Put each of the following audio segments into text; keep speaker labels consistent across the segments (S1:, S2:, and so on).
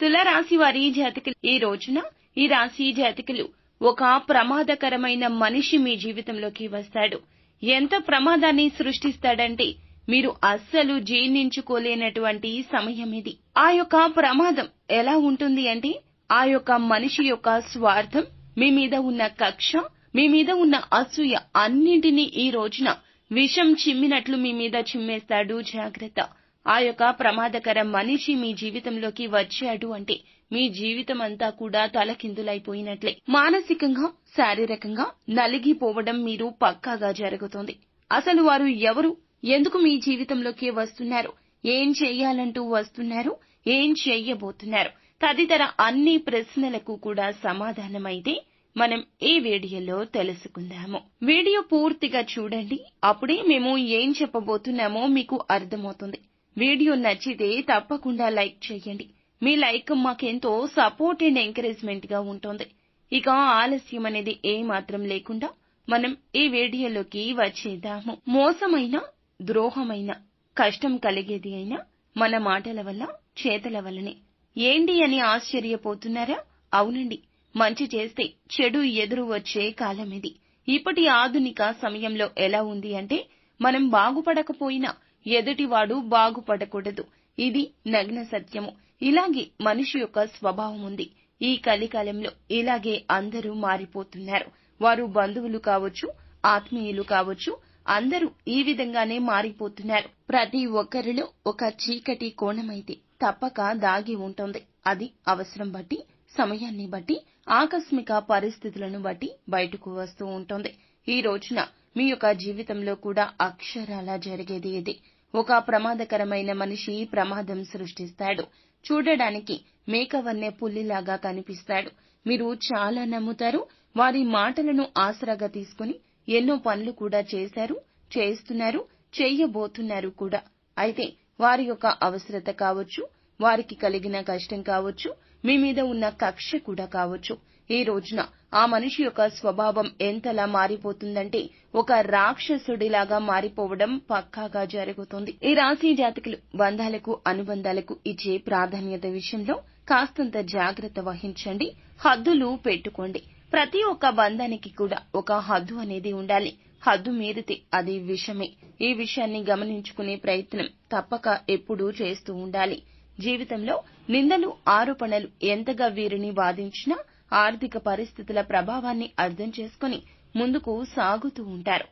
S1: తులరాశి వారి జాతకులు ఈ రోజున ఈ రాశి జాతకులు ఒక ప్రమాదకరమైన మనిషి మీ జీవితంలోకి వస్తాడు. ఎంత ప్రమాదాన్ని సృష్టిస్తాడంటే మీరు అస్సలు జీర్ణించుకోలేనటువంటి సమయం ఇది. ఆ యొక్క ప్రమాదం ఎలా ఉంటుంది అంటే ఆ యొక్క మనిషి యొక్క స్వార్థం మీ మీద ఉన్న కక్ష మీ మీద ఉన్న అసూయ అన్నింటినీ ఈ రోజున విషం చిమ్మినట్లు మీ మీద చిమ్మేస్తాడు జాగ్రత్త. ఆ యొక్క ప్రమాదకర మనిషి మీ జీవితంలోకి వచ్చాడు అంటే మీ జీవితం అంతా కూడా తలకిందులైపోయినట్లే. మానసికంగా శారీరకంగా నలిగిపోవడం మీరు పక్కాగా జరుగుతుంది. అసలు వారు ఎవరు? ఎందుకు మీ జీవితంలోకి వస్తున్నారు? ఏం చేయాలంటూ వస్తున్నారు? ఏం చెయ్యబోతున్నారు తదితర అన్ని ప్రశ్నలకు కూడా సమాధానమైతే మనం ఈ వీడియోలో తెలుసుకుందాము. వీడియో పూర్తిగా చూడండి. అప్పుడే మేము ఏం చెప్పబోతున్నామో మీకు అర్థమవుతుంది. వీడియో నచ్చితే తప్పకుండా లైక్ చేయండి. మీ లైక్ మాకెంతో సపోర్ట్ అండ్ ఎంకరేజ్మెంట్గా ఉంటుంది. ఇక ఆలస్యం అనేది ఏ మాత్రం లేకుండా మనం ఈ వీడియోలోకి వచ్చేద్దాము. మోసమైన ద్రోహమైన కష్టం కలిగేది అయినా మన మాటల వల్ల చేతల వల్లనే. ఏంటి అని ఆశ్చర్యపోతున్నారా? అవునండి. మంచి చేస్తే చెడు ఎదురు వచ్చే కాలం ఇది ఇప్పటి ఆధునిక సమయంలో ఎలా ఉంది అంటే మనం బాగుపడకపోయినా ఎదుటివాడు బాగుపడకూడదు. ఇది నగ్న సత్యము. ఇలాగే మనిషి యొక్క స్వభావం ఉంది. ఈ కలికాలంలో ఇలాగే అందరూ మారిపోతున్నారు. వారు బంధువులు కావచ్చు ఆత్మీయులు కావచ్చు అందరూ ఈ విధంగానే మారిపోతున్నారు. ప్రతి ఒక్కరిలో ఒక చీకటి కోణమైతే తప్పక దాగి ఉంటుంది. అది అవసరం బట్టి సమయాన్ని బట్టి ఆకస్మిక పరిస్థితులను బట్టి బయటకు వస్తూ ఉంటుంది. ఈ రోజున మీ యొక్క జీవితంలో కూడా అక్షరాల జరిగేది ఇది. ఒక ప్రమాదకరమైన మనిషి ప్రమాదం సృష్టిస్తాడు. చూడడానికి మేకవన్నె పుల్లిలాగా కనిపిస్తాడు. మీరు చాలా నమ్ముతారు. వారి మాటలను ఆసరాగా తీసుకుని ఎన్నో పనులు కూడా చేశారు చేస్తున్నారు చెయ్యబోతున్నారు కూడా. అయితే వారి యొక్క అవసరత కావచ్చు వారికి కలిగిన కష్టం కావచ్చు మీ మీద ఉన్న కక్ష కూడా కావచ్చు. ఈ రోజున ఆ మనిషి యొక్క స్వభావం ఎంతలా మారిపోతుందంటే ఒక రాక్షసుడిలాగా మారిపోవడం పక్కాగా జరుగుతుంది. ఈ రాశి జాతకులు బంధాలకు అనుబంధాలకు ఇచ్చే ప్రాధాన్యత విషయంలో కాస్తంత జాగ్రత్త వహించండి హద్దులు పెట్టుకోండి. ప్రతి ఒక్క బంధానికి కూడా ఒక హద్దు అనేది ఉండాలి. హద్దు మీరితే అది విషమే. ఈ విషయాన్ని గమనించుకునే ప్రయత్నం తప్పక ఎప్పుడూ చేస్తూ ఉండాలి. జీవితంలో నిందలు ఆరోపణలు ఎంతగా వీరిని బాధించినా ఆర్థిక పరిస్థితుల ప్రభావాన్ని అర్థం చేసుకుని ముందుకు సాగుతూ ఉంటారు.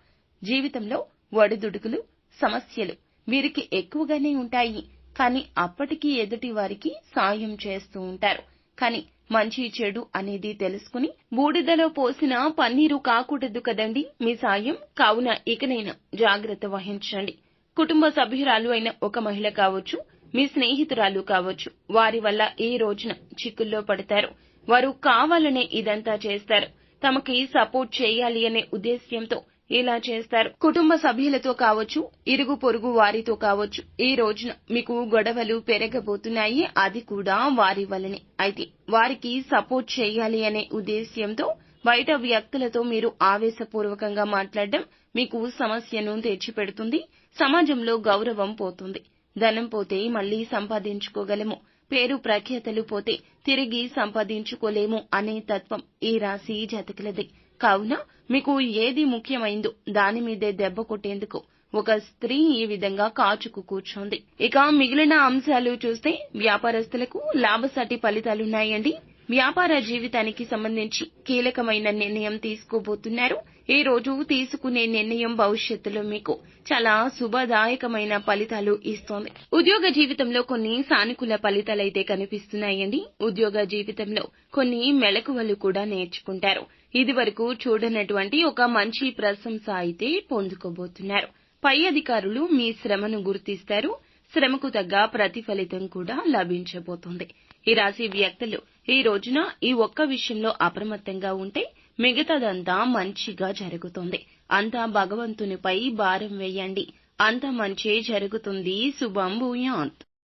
S1: జీవితంలో ఒడిదుడుకులు సమస్యలు వీరికి ఎక్కువగానే ఉంటాయి. కానీ అప్పటికీ ఎదుటి వారికి సాయం చేస్తూ ఉంటారు. కానీ మంచి చెడు అనేది తెలుసుకుని బూడిదలో పోసిన పన్నీరు కాకూడదు కదండి మీ సాయం? కావున ఇకనైనా జాగ్రత్త వహించండి. కుటుంబ సభ్యురాలు అయిన ఒక మహిళ కావచ్చు మీ స్నేహితురాలు కావచ్చు. వారి వల్ల ఈ రోజున చిక్కుల్లో పడతారు? వారు కావాలనే ఇదంతా చేస్తారు. తమకి సపోర్ట్ చేయాలి అనే ఉద్దేశ్యంతో ఇలా చేస్తారు. కుటుంబ సభ్యులతో కావచ్చు ఇరుగు పొరుగు వారితో కావచ్చు ఈ రోజున మీకు గొడవలు పెరగబోతున్నాయి అది కూడా వారి వల్లనే. అయితే వారికి సపోర్ట్ చేయాలి అనే ఉద్దేశ్యంతో బయట వ్యక్తులతో మీరు ఆవేశపూర్వకంగా మాట్లాడడం మీకు సమస్యను తెచ్చిపెడుతుంది సమాజంలో గౌరవం పోతుంది. ధనం పోతే మళ్ళీ సంపాదించుకోగలము. పేరు ప్రఖ్యాతలు పోతే తిరిగి సంపాదించుకోలేము అనే తత్వం ఈ రాశి జాతకులది. కావున మీకు ఏది ముఖ్యమైందో దాని మీదే దెబ్బ కొట్టేందుకు ఒక స్త్రీ ఈ విధంగా కాచుకు కూర్చోంది. ఇక మిగిలిన అంశాలు చూస్తే వ్యాపారస్తులకు లాభసాటి ఫలితాలున్నాయండి. వ్యాపార జీవితానికి సంబంధించి కీలకమైన నిర్ణయం తీసుకోబోతున్నారు. ఈ రోజు తీసుకునే నిర్ణయం భవిష్యత్తులో మీకు చాలా శుభదాయకమైన ఫలితాలు ఇస్తోంది. ఉద్యోగ జీవితంలో కొన్ని సానుకూల ఫలితాలైతే కనిపిస్తున్నాయండి. ఉద్యోగ జీవితంలో కొన్ని మెళకువలు కూడా నేర్చుకుంటారు. ఇది వరకు చూడనటువంటి ఒక మంచి ప్రశంస అయితే పొందుకోబోతున్నారు. పై అధికారులు మీ శ్రమను గుర్తిస్తారు. శ్రమకు తగ్గ ప్రతిఫలితం కూడా లభించబోతోంది. ఈ రాశి వ్యక్తులు ఈ రోజున ఈ ఒక్క విషయంలో అప్రమత్తంగా ఉంటే మిగతాదంతా మంచిగా జరుగుతుంది. అంతా భగవంతునిపై భారం వేయండి. అంత మంచే జరుగుతుంది. శుభం భూయాత్.